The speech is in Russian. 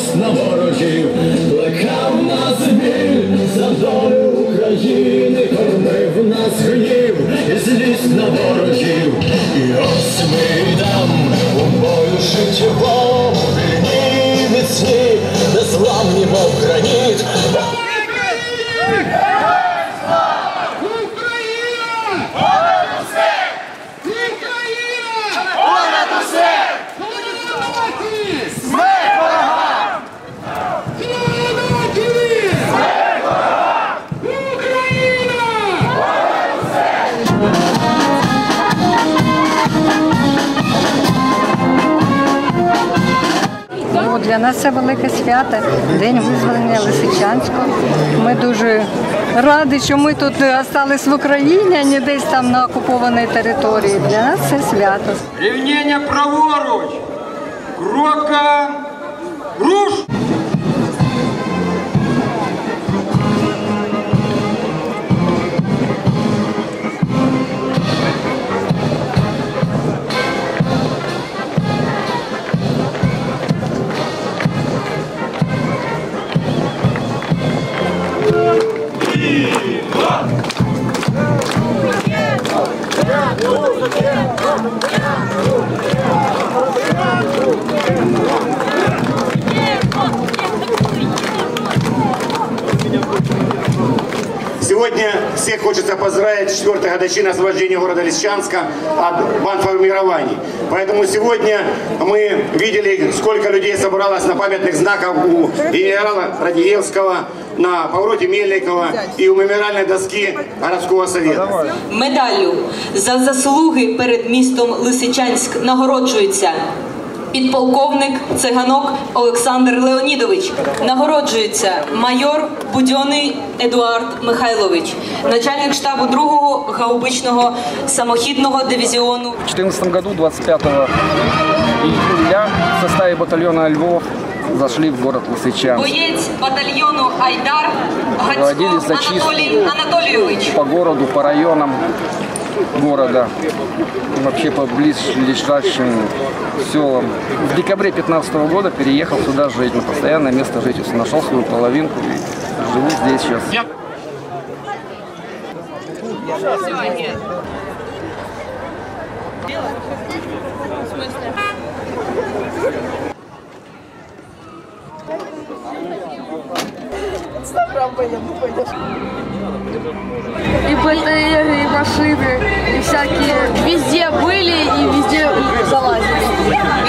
Більшість на ворогів плекав на біль за долю України, кормив нас гнів, і злість на ворогів, і ось ми йдем у бою життєво. Для нас це велике свято, День визволення Лисичанського. Ми дуже раді, що ми тут залишились в Україні, а не десь там на окупованій території. Для нас це свято. Рівняння праворуч. Крока. Руш. Сегодня всех хочется поздравить четвертая годовщина освобождения города Лисичанска от бандформирований. Поэтому сегодня мы видели, сколько людей собралось на памятных знаках у генерала Радиевского, на повороте Мельникова и у мемориальной доски городского совета. Медаллю за заслуги перед містом Лисичанськ нагороджується підполковник циганок Олександр Леонідович. Нагороджується майор Будьоний Едуард Михайлович, начальник штабу 2-го гаубичного самохідного дивізіону. В 2014 году, 25 июля, в составе батальона Львов зашли в город Лысычанск. Боєць батальйону Айдар Проводили Гацько зачистку. Анатолій Анатолійович. По городу, по районам города, и вообще по ближайшим селам. В декабре 2015 года переехал сюда жить, на постоянное место жительства. Нашел свою половинку и живу здесь сейчас. И БТР, и машины, и всякие. Везде были и везде залазили.